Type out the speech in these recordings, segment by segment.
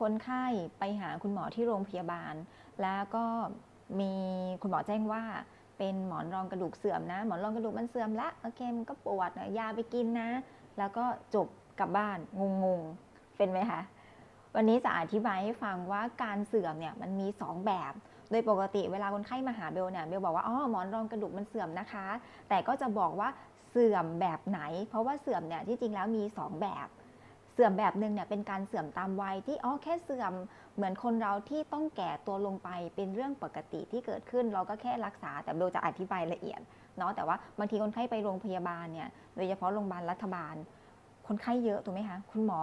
คนไข้ไปหาคุณหมอที่โรงพยาบาล แล้วก็มีคุณหมอแจ้งว่า เป็นหมอนรองกระดูกเสื่อมนะ หมอนรองกระดูกมันเสื่อมละโอเคมันก็ปวดนะยาไปกินนะ แล้วก็จบกลับบ้านงงๆเป็นไหมคะวันนี้จะอธิบายให้ฟังว่าการเสื่อมเนี่ยมันมี 2 แบบ โดยปกติเวลาคนไข้มาหาเบลเนี่ยเบลบอกว่าอ๋อหมอนรองกระดูกมันเสื่อมนะคะ แต่ก็จะบอกว่าเสื่อมแบบไหน เพราะว่าเสื่อมเนี่ยที่จริงแล้วมี 2 แบบ สื่อมแบบหนึ่งเนี่ยเป็นการเสื่อมตามวัยที่อ๋อแค่เสื่อมเหมือนคนเราที่ต้องแก่ตัวลงไปเป็นเรื่องปกติที่เกิดขึ้น เราก็แค่รักษาแต่เบลจะอธิบายละเอียดเนาะแต่ว่าบางทีคนไข้ไปโรงพยาบาลเนี่ยโดยเฉพาะโรงพยาบาลรัฐบาล คนไข้เยอะถูกไหมคะคุณหมอ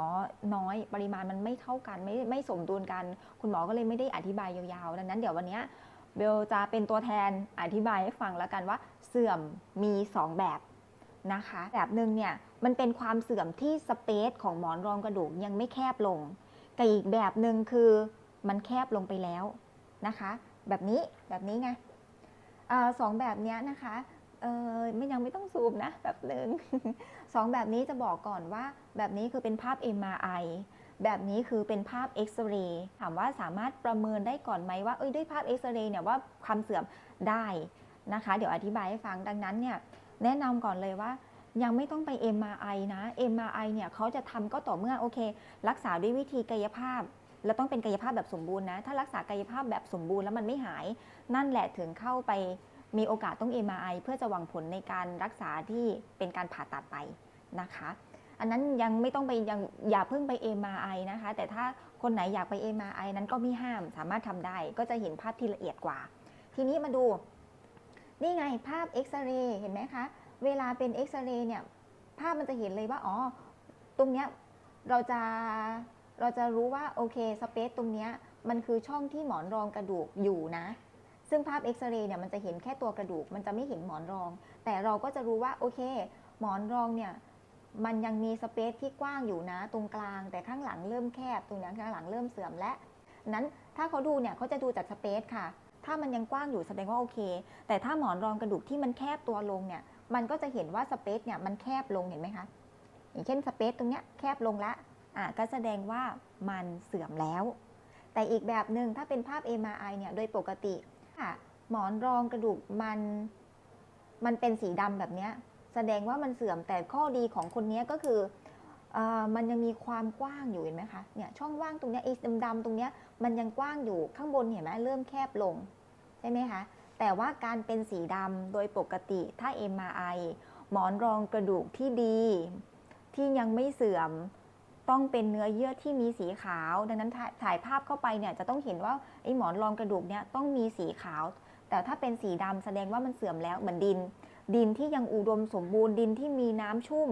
น้อยปริมาณมันไม่เท่ากันไม่ไม่สมดุลกัน คุณหมอก็เลยไม่ได้อธิบายยาวๆดังนั้นเดี๋ยววันนี้เบลจะเป็นตัวแทนอธิบายให้ฟังแล้วกันว่าเสื่อมมี 2 แบบ นะคะ แบบหนึ่งเนี่ยมันเป็นความเสื่อมที่สเปซของหมอนรองกระดูกยังไม่แคบลงแต่อีกแบบหนึ่งคือมันแคบลงไปแล้วนะคะ แบบนี้แบบนี้ไงออสองแบบนี้นะคะเออไม่ยังไม่ต้องซูมนะแบบหนึ่งสองแบบนี้จะบอกก่อนว่าแบบนี้คือเป็นภาพ MRI แบบนี้คือเป็นภาพเอ็กซเรย์ถามว่าสามารถประเมินได้ก่อนไหมว่าเอ้ยด้วยภาพเอ็กซเรย์เนี่ยว่าความเสื่อมได้นะคะ เดี๋ยวอธิบายให้ฟังดังนั้นเนี่ย แนะนำก่อนเลยว่า ยังไม่ต้องไป MRI นะ MRI เนี่ยเขาจะทำก็ต่อเมื่อโอเค รักษาด้วยวิธีกายภาพแล้วต้องเป็นกายภาพแบบสมบูรณ์นะ ถ้ารักษากายภาพแบบสมบูรณ์แล้วมันไม่หาย นั่นแหละถึงเข้าไปมีโอกาสต้อง MRI เพื่อจะหวังผลในการรักษาที่เป็นการผ่าตัดไปนะคะ อันนั้นยังไม่ต้องไปยังอย่าเพิ่งไป MRI นะคะ แต่ถ้าคนไหนอยากไป MRI นั้นก็ไม่ห้ามสามารถทำได้ ก็จะเห็นภาพที่ละเอียดกว่า ทีนี้มาดู นี่ไงภาพเอ็กซเรย์เห็นไหมคะ เวลาเป็นเอ็กซเรย์เนี่ย ภาพมันจะเห็นเลยว่า อ๋อ ตรงเนี้ยเราจะ เราจะรู้ว่า โอเค สเปซตรงเนี้ยมันคือช่องที่หมอนรองกระดูกอยู่นะ ซึ่งภาพเอ็กซเรย์เนี่ยมันจะเห็นแค่ตัวกระดูก มันจะไม่เห็นหมอนรอง แต่เราก็จะรู้ว่า โอเค หมอนรองเนี่ย มันยังมีสเปซที่กว้างอยู่นะ ตรงกลาง แต่ข้างหลังเริ่มแคบ ตรงนั้ข้างหลังเริ่มเสื่อมและ นั้นถ้าเขาดูเนี่ยเขาจะดูจากสเปซค่ะ ถ้ามันยังกว้างอยู่แสดงว่าโอเค แต่ถ้าหมอนรองกระดูกที่มันแคบตัวลงเนี่ย มันก็จะเห็นว่าสเปซเนี่ยมันแคบลงเห็นไหมคะ อย่างเช่นสเปซตรงเนี้ยแคบลงละ อะก็แสดงว่ามันเสื่อมแล้ว แต่อีกแบบหนึ่งถ้าเป็นภาพ MRI เนี่ยโดยปกติค่ะหมอนรองกระดูกมันมันเป็นสีดำแบบเนี้ยแสดงว่ามันเสื่อมแต่ข้อดีของคนนี้ก็คืออมันยังมีความกว้างอยู่เห็นไหมคะเนี่ยช่องว่างตรงเนี้ยไอ้ดำๆตรงเนี้ยมันยังกว้างอยู่ข้างบนเห็นไหมเริ่มแคบลง ช่ไหมคะแต่ว่าการเป็นสีดำโดยปกติถ้า MRI หมอนรองกระดูกที่ดี ที่ยังไม่เสื่อมต้องเป็นเนื้อเยื่อที่มีสีขาว ดังนั้นถ่ายภาพเข้าไปเนี่ยจะต้องเห็นว่าไอ้หมอนรองกระดูกเนี่ยต้องมีสีขาว แต่ถ้าเป็นสีดำแสดงว่ามันเสื่อมแล้วเหมือนดิน ดินที่ยังอุดมสมบูรณ์ดินที่มีน้ำชุ่ม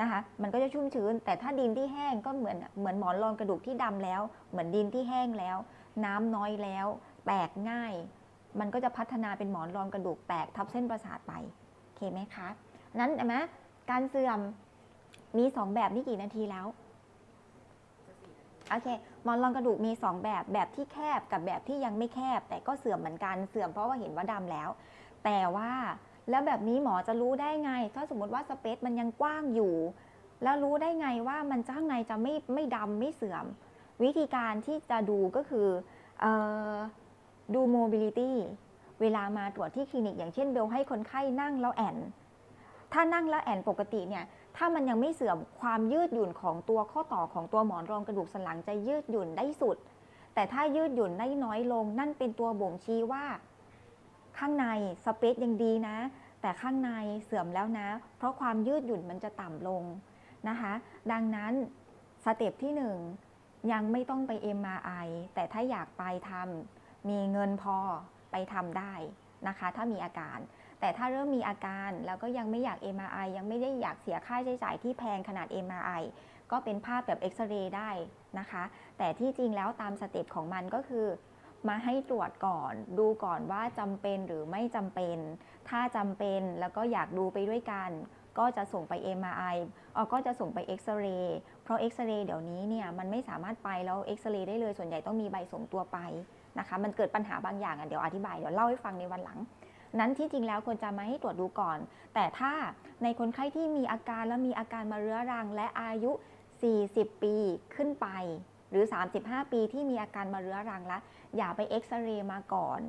นะคะมันก็จะชุ่มชื้น แต่ถ้าดินที่แห้งก็เหมือนเหมือนหมอนรองกระดูกที่ดำแล้ว เหมือนดินที่แห้งแล้ว น้ำน้อยแล้ว แตกง่าย มันก็จะพัฒนาเป็นหมอนรองกระดูกแตกทับเส้นประสาทไปโอเคไหมคะนั้นเห็นไหมการเสื่อมมีสองแบบนี่กี่นาทีแล้วโอเคหมอนรองกระดูกมี 2 แบบแบบที่แคบกับแบบที่ยังไม่แคบ แต่ก็เสื่อมเหมือนกันเสื่อมเพราะว่าเห็นว่าดำแล้ว แต่ว่าแล้วแบบนี้หมอจะรู้ได้ไง ถ้าสมมติว่าสเปซมันยังกว้างอยู่ แล้วรู้ได้ไงว่ามันข้างในจะไม่ไม่ดำไม่เสื่อม วิธีการที่จะดูก็คือเออ ดู mobility เวลามาตรวจที่คลินิก อย่างเช่นเบลให้คนไข้นั่งแล้วแอนถ้านั่งแล้วแอนปกติเนี่ยถ้ามันยังไม่เสื่อมความยืดหยุ่นของตัวข้อต่อของตัวหมอนรองกระดูกสันหลังจะยืดหยุ่นได้สุด แต่ถ้ายืดหยุ่นได้น้อยลง นั่นเป็นตัวบ่งชี้ว่า ข้างในสเปซยังดีนะ แต่ข้างในเสื่อมแล้วนะ เพราะความยืดหยุ่นมันจะต่ำลงนะคะ ดังนั้นสเต็ปที่ 1 ยังไม่ต้องไป MRI แต่ถ้าอยากไปทำ มีเงินพอไปทำได้นะคะ ถ้ามีอาการ แต่ถ้าเริ่มมีอาการแล้วก็ยังไม่อยาก MRI ยังไม่ได้อยากเสียค่าใช้จ่ายที่แพงขนาด MRI ก็เป็นภาพแบบเอ็กซเรย์ได้นะคะ แต่ที่จริงแล้วตามสเต็ปของมันก็คือ มาให้ตรวจก่อน ดูก่อนว่าจำเป็นหรือไม่จำเป็น ถ้าจำเป็นแล้วก็อยากดูไปด้วยกัน ก็จะส่งไป MRI เออก็จะส่งไปเอ็กซเรย์เพราะเอ็กซเรย์เดี๋ยวนี้เนี่ยมันไม่สามารถไปแล้วเอ็กซเรย์ได้เลยส่วนใหญ่ต้องมีใบส่งตัวไปนะคะมันเกิดปัญหาบางอย่างอะเดี๋ยวอธิบายเดี๋ยวเล่าให้ฟังในวันหลัง นั้นที่จริงแล้วควรจะมาให้ตรวจดูก่อน แต่ถ้าในคนไข้ที่มีอาการแล้วมีอาการมาเรื้อรัง และอายุ 40 ปีขึ้นไป หรือ 35 ปีที่มีอาการมาเรื้อรังแล้วอย่าไปเอ็กซเรย์มาก่อน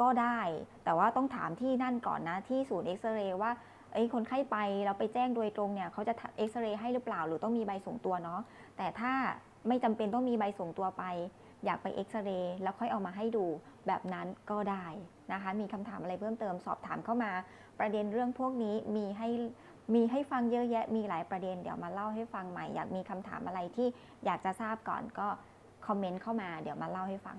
ก็ได้ แต่ว่าต้องถามที่นั่นก่อนนะที่ศูนย์เอ็กซเรย์ว่า เอ้คนไข้ไปเราไปแจ้งโดยตรงเนี่ยเขาจะเอ็กซเรย์ให้หรือเปล่า หรือต้องมีใบส่งตัวเนาะแต่ถ้าไม่จำเป็นต้องมีใบส่งตัวไป อยากไปเอ็กซเรย์แล้วค่อยเอามาให้ดูแบบนั้นก็ได้นะคะ มีคำถามอะไรเพิ่มเติมสอบถามเข้ามา ประเด็นเรื่องพวกนี้มีให้มีให้ฟังเยอะแยะมีหลายประเด็นเดี๋ยวมาเล่าให้ฟังใหม่ อยากมีคำถามอะไรที่อยากจะทราบก่อนก็คอมเมนต์เข้ามาเดี๋ยวมาเล่าให้ฟัง